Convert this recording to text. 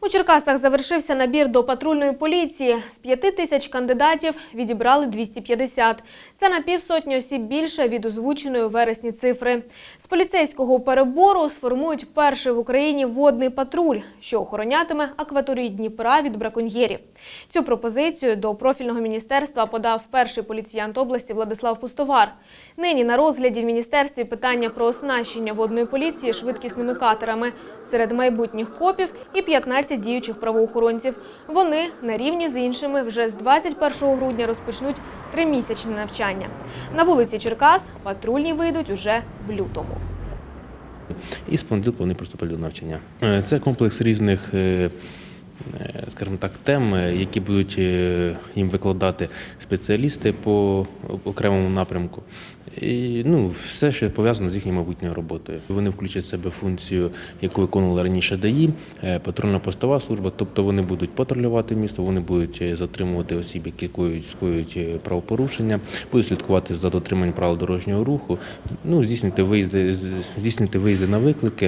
У Черкасах завершився набір до патрульної поліції. З п'яти тисяч кандидатів відібрали 250. Це на півсотні осіб більше від озвученої у вересні цифри. З поліцейського перебору сформують перший в Україні водний патруль, що охоронятиме акваторію Дніпра від браконьєрів. Цю пропозицію до профільного міністерства подав перший поліціянт області Владислав Пустовар. Нині на розгляді в міністерстві питання про оснащення водної поліції швидкісними катерами серед майбутніх копів і 15 діючих правоохоронців. Вони на рівні з іншими вже з 21 грудня розпочнуть тримісячне навчання. На вулиці Черкас патрульні вийдуть уже в лютому. І з понеділка вони приступили до навчання. Е, Це комплекс різних, е, скажімо так, тем, е, які будуть е, їм викладати спеціалісти по окремому напрямку. І ну, все, що пов'язано з їхньою майбутньою роботою. Вони включать в себе функцію, яку виконували раніше ДАІ, е, патрульно-постова служба, тобто вони будуть патрулювати місто, вони будуть е, затримувати осіб, які коюють, скоюють е, правопорушення, будуть слідкувати за дотриманням правил дорожнього руху, ну, здійснювати виїзди, з- здійснювати виїзди на виклики,